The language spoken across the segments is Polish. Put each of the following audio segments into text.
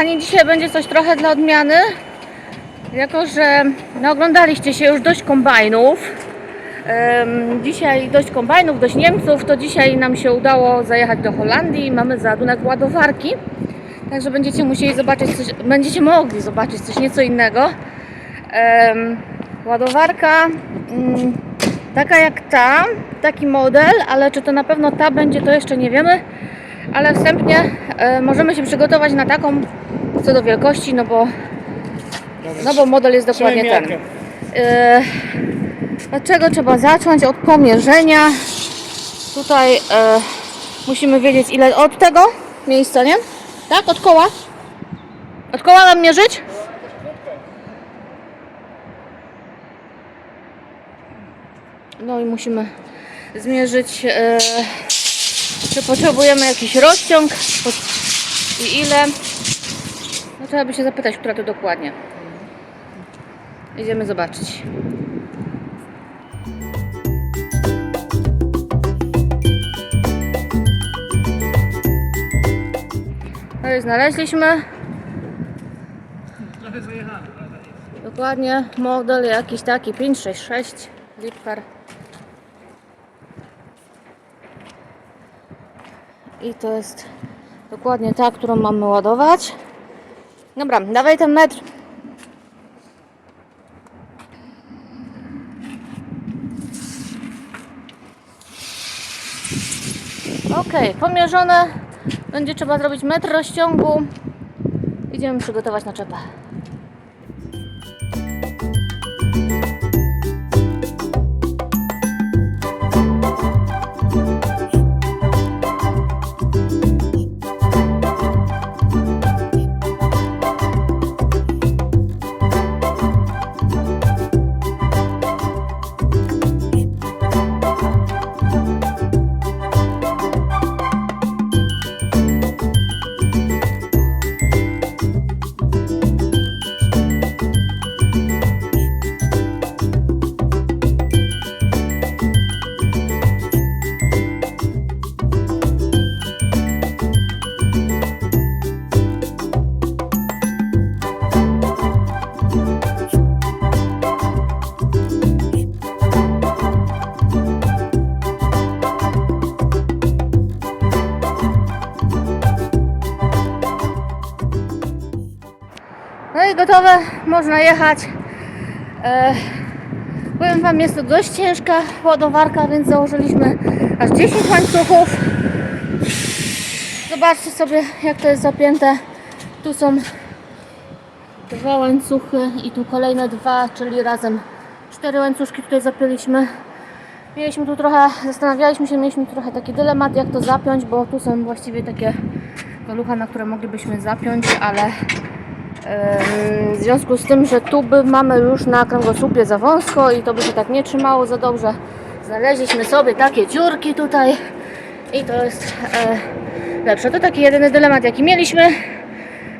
kochani, dzisiaj będzie coś trochę dla odmiany. Jako, że no, oglądaliście się już dość kombajnów. Em, dzisiaj dość kombajnów, dość Niemców, to dzisiaj nam się udało zajechać do Holandii. Mamy załadunek ładowarki. Także będziecie musieli zobaczyć coś, będziecie mogli zobaczyć coś nieco innego. Em, ładowarka mm, taka jak ta, taki model, ale czy to na pewno ta będzie, to jeszcze nie wiemy. Ale wstępnie e, możemy się przygotować na taką co do wielkości, no bo, no bo model jest dokładnie ten. E, od czego trzeba zacząć? Od pomierzenia. Tutaj e, musimy wiedzieć ile od tego miejsca, nie? Tak? Od koła? Od koła mam mierzyć? No i musimy zmierzyć, e, czy potrzebujemy jakiś rozciąg i ile. Trzeba by się zapytać, która to dokładnie. Idziemy zobaczyć. No i znaleźliśmy. Dokładnie model jakiś taki 566 Lipkar. I to jest dokładnie ta, którą mamy ładować. Dobra, dawaj ten metr. Ok, pomierzone. Będzie trzeba zrobić metr rozciągu. Idziemy przygotować naczepę. No gotowe, można jechać. E, powiem Wam, jest to dość ciężka ładowarka, więc założyliśmy aż 10 łańcuchów. Zobaczcie sobie, jak to jest zapięte. Tu są dwa łańcuchy i tu kolejne dwa, czyli razem cztery łańcuszki tutaj zapięliśmy. Mieliśmy tu trochę, zastanawialiśmy się, mieliśmy trochę taki dylemat, jak to zapiąć, bo tu są właściwie takie galucha, na które moglibyśmy zapiąć, ale W związku z tym, że tuby mamy już na kręgosłupie za wąsko i to by się tak nie trzymało za dobrze, znaleźliśmy sobie takie dziurki tutaj i to jest e, lepsze. To taki jedyny dylemat jaki mieliśmy.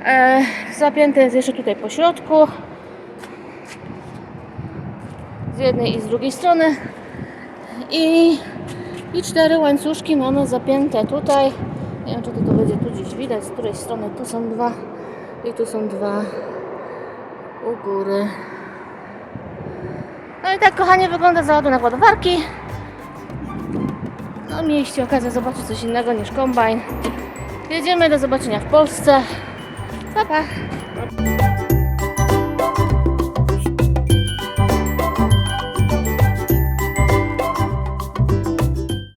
E, zapięte jest jeszcze tutaj po środku. Z jednej i z drugiej strony. I, i cztery łańcuszki mamy zapięte tutaj. Nie wiem, czy to będzie tu gdzieś widać, z której strony tu są dwa. I tu są dwa u góry. No i tak kochanie wygląda załadunek ładowarki. No mieliście okazję zobaczyć coś innego niż kombajn. Jedziemy do zobaczenia w Polsce. Pa, pa.